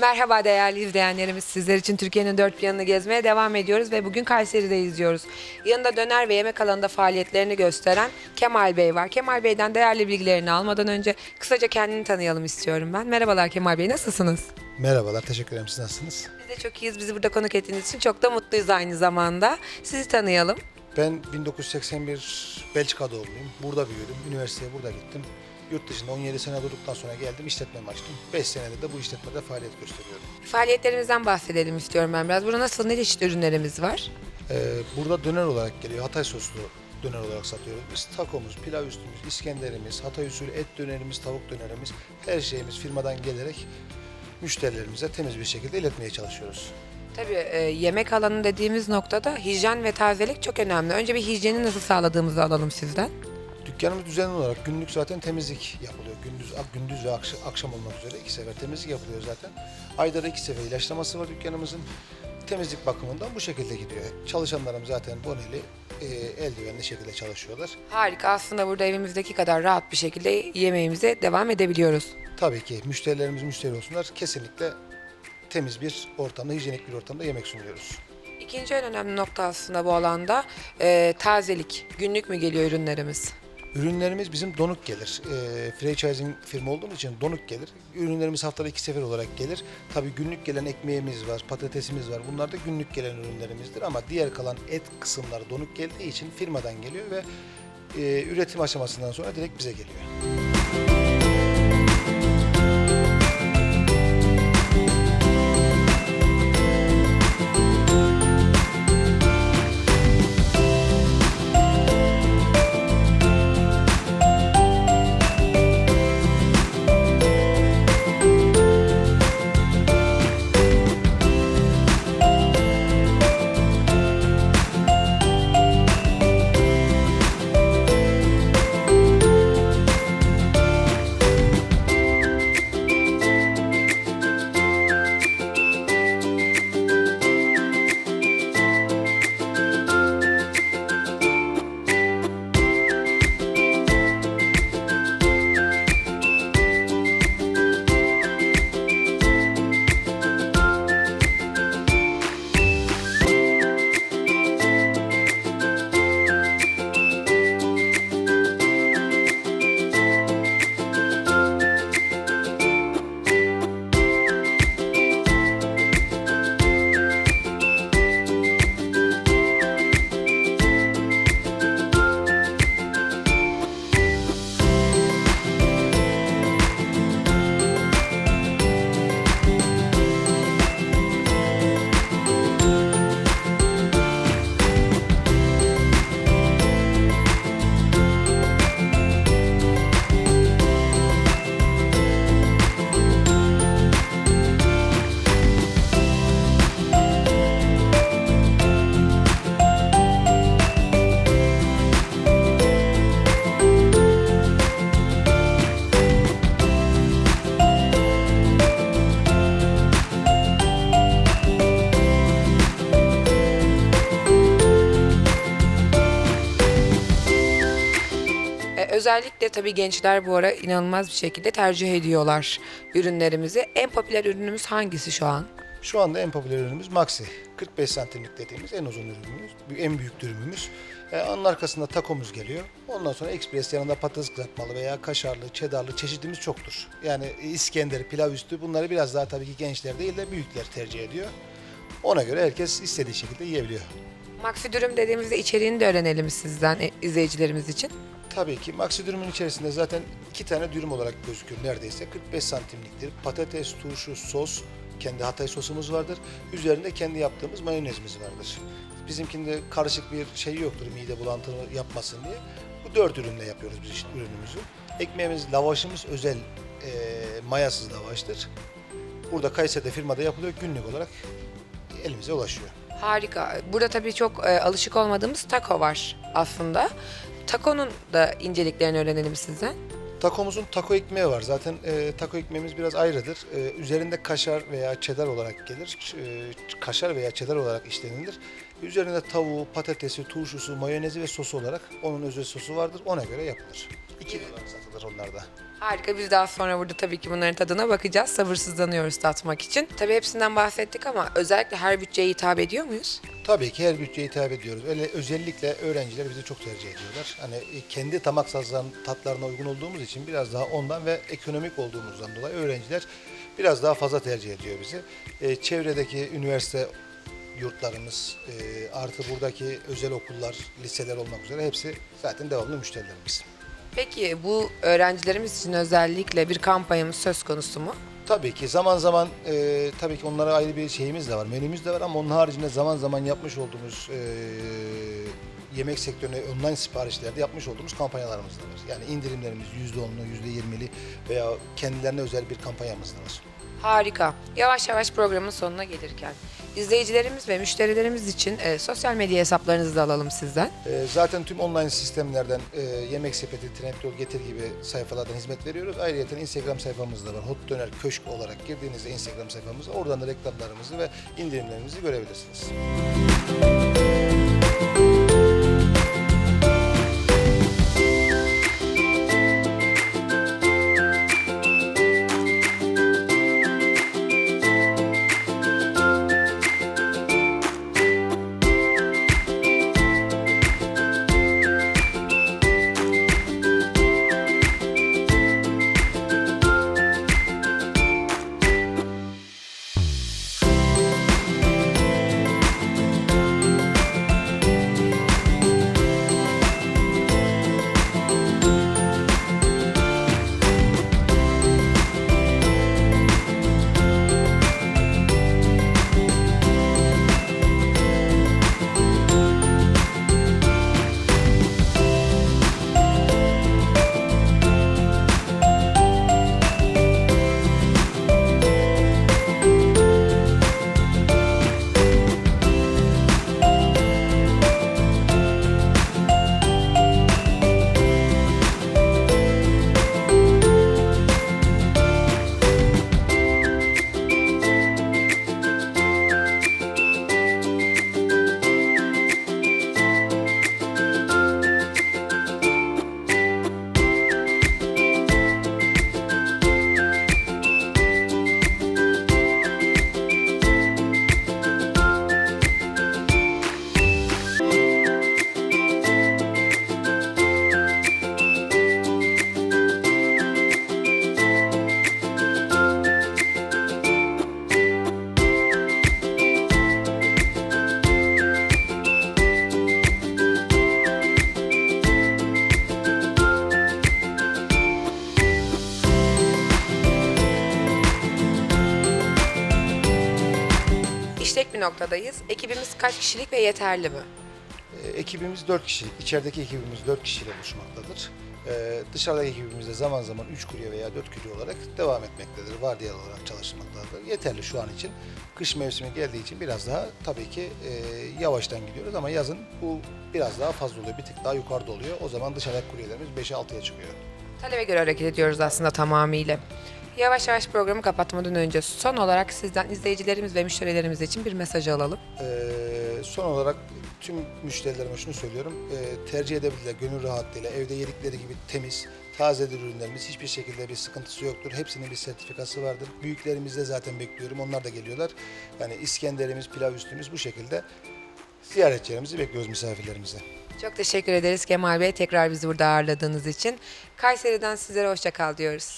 Merhaba değerli izleyenlerimiz. Sizler için Türkiye'nin dört bir yanını gezmeye devam ediyoruz ve bugün Kayseri'de izliyoruz. Yanında döner ve yemek alanında faaliyetlerini gösteren Kemal Bey var. Kemal Bey'den değerli bilgilerini almadan önce kısaca kendini tanıyalım istiyorum ben. Merhabalar Kemal Bey, nasılsınız? Merhabalar, teşekkür ederim. Siz nasılsınız? Biz de çok iyiyiz. Bizi burada konuk ettiğiniz için çok da mutluyuz aynı zamanda. Sizi tanıyalım. Ben 1981 Belçika doğumluyum. Burada büyüdüm. Üniversiteye burada gittim. Yurt dışında 17 sene durduktan sonra geldim, işletmemi açtım. 5 senedir de bu işletmede faaliyet gösteriyorum. Faaliyetlerimizden bahsedelim istiyorum ben biraz. Burada nasıl, ne çeşit ürünlerimiz var? Ee, burada döner olarak geliyor, Hatay soslu döner olarak satıyoruz. Biz takomuz, pilav üstümüz, İskenderimiz, Hatay usulü et dönerimiz, tavuk dönerimiz, her şeyimiz firmadan gelerek müşterilerimize temiz bir şekilde iletmeye çalışıyoruz. Tabii e, yemek alanı dediğimiz noktada hijyen ve tazelik çok önemli. Önce bir hijyeni nasıl sağladığımızı alalım sizden. Dükkanımız düzenli olarak günlük zaten temizlik yapılıyor. Gündüz gündüz ve akş- akşam olmak üzere iki sefer temizlik yapılıyor zaten. Ayda da iki sefer ilaçlaması var dükkanımızın. Temizlik bakımından bu şekilde gidiyor. Çalışanlarım zaten boneli, e, eldivenli şekilde çalışıyorlar. Harika. Aslında burada evimizdeki kadar rahat bir şekilde yemeğimize devam edebiliyoruz. Tabii ki müşterilerimiz müşteri olsunlar. Kesinlikle temiz bir ortamda, hijyenik bir ortamda yemek sunuyoruz. İkinci en önemli nokta aslında bu alanda e, tazelik. Günlük mü geliyor ürünlerimiz? Ürünlerimiz bizim donuk gelir. E, franchising firma olduğumuz için donuk gelir. Ürünlerimiz haftada iki sefer olarak gelir. Tabii günlük gelen ekmeğimiz var, patatesimiz var. Bunlar da günlük gelen ürünlerimizdir. Ama diğer kalan et kısımları donuk geldiği için firmadan geliyor ve e, üretim aşamasından sonra direkt bize geliyor. Özellikle tabii gençler bu ara inanılmaz bir şekilde tercih ediyorlar ürünlerimizi. En popüler ürünümüz hangisi şu an? Şu anda en popüler ürünümüz Maxi. 45 santimlik dediğimiz en uzun ürünümüz, en büyük dürümümüz. Ee, onun arkasında takomuz geliyor. Ondan sonra ekspres yanında patates kızartmalı veya kaşarlı, çedarlı çeşidimiz çoktur. Yani İskender, pilav üstü bunları biraz daha tabii ki gençler değil de büyükler tercih ediyor. Ona göre herkes istediği şekilde yiyebiliyor. Maxi dürüm dediğimizde içeriğini de öğrenelim sizden e, izleyicilerimiz için. Tabii ki Maxi dürümün içerisinde zaten iki tane dürüm olarak gözüküyor neredeyse. 45 santimliktir. Patates, turşu, sos, kendi Hatay sosumuz vardır. Üzerinde kendi yaptığımız mayonezimiz vardır. Bizimkinde karışık bir şey yoktur mide bulantığı yapmasın diye. Bu dört ürünle yapıyoruz biz işte ürünümüzü. Ekmeğimiz, lavaşımız özel e, mayasız lavaştır. Burada Kayseri'de firmada yapılıyor. Günlük olarak elimize ulaşıyor. Harika. Burada tabii çok e, alışık olmadığımız taco var aslında. Taco'nun da inceliklerini öğrenelim sizden. Takomuzun taco ekmeği var. Zaten e, taco ekmeğimiz biraz ayrıdır. E, üzerinde kaşar veya çedar olarak gelir. E, kaşar veya çedar olarak işlenilir. Üzerinde tavuğu, patatesi, turşusu, mayonezi ve sosu olarak onun özel sosu vardır. Ona göre yapılır. İki olarak satılır onlarda. Harika. Biz daha sonra burada tabii ki bunların tadına bakacağız. Sabırsızlanıyoruz tatmak için. Tabii hepsinden bahsettik ama özellikle her bütçeye hitap ediyor muyuz? Tabii ki her bütçeye hitap ediyoruz. Öyle özellikle öğrenciler bizi çok tercih ediyorlar. Hani e, kendi damak sazlarının tatlarına uygun olduğumuz için biraz daha ondan ve ekonomik olduğumuzdan dolayı öğrenciler biraz daha fazla tercih ediyor bizi. E, çevredeki üniversite yurtlarımız e, artı buradaki özel okullar, liseler olmak üzere hepsi zaten devamlı müşterilerimiz. Peki bu öğrencilerimiz için özellikle bir kampanyamız söz konusu mu? Tabii ki zaman zaman e, tabii ki onlara ayrı bir şeyimiz de var, menümüz de var ama onun haricinde zaman zaman yapmış olduğumuz e, yemek sektörüne online siparişlerde yapmış olduğumuz kampanyalarımız da var. Yani indirimlerimiz %10'lu, %20'li veya kendilerine özel bir kampanyamız da var. Harika. Yavaş yavaş programın sonuna gelirken izleyicilerimiz ve müşterilerimiz için e, sosyal medya hesaplarınızı da alalım sizden. E, zaten tüm online sistemlerden e, Yemek Sepeti, Trendyol, Getir gibi sayfalardan hizmet veriyoruz. Ayrıca Instagram sayfamız da var. Hot Döner Köşk olarak girdiğinizde Instagram sayfamıza oradan da reklamlarımızı ve indirimlerimizi görebilirsiniz. İşlek noktadayız. Ekibimiz kaç kişilik ve yeterli mi? E, ekibimiz 4 kişilik. İçerideki ekibimiz 4 kişiyle oluşmaktadır. E, dışarıdaki ekibimiz de zaman zaman 3 kurye veya 4 kurye olarak devam etmektedir. Vardiyalı olarak çalışmaktadır. Yeterli şu an için. Kış mevsimi geldiği için biraz daha tabii ki e, yavaştan gidiyoruz ama yazın bu biraz daha fazla oluyor. Bir tık daha yukarıda oluyor. O zaman dışarıdaki kuryelerimiz 5'e 6'ya çıkıyor. Talebe göre hareket ediyoruz aslında tamamıyla. Yavaş yavaş programı kapatmadan önce son olarak sizden izleyicilerimiz ve müşterilerimiz için bir mesaj alalım. Ee, son olarak tüm müşterilerime şunu söylüyorum. Ee, tercih edebilirler gönül rahatlığıyla. Evde yedikleri gibi temiz, tazedir ürünlerimiz. Hiçbir şekilde bir sıkıntısı yoktur. Hepsinin bir sertifikası vardır. Büyüklerimiz de zaten bekliyorum. Onlar da geliyorlar. Yani İskenderimiz, pilav üstümüz bu şekilde ziyaretçilerimizi bekliyoruz misafirlerimize. Çok teşekkür ederiz Kemal Bey tekrar bizi burada ağırladığınız için. Kayseri'den sizlere hoşça kal diyoruz.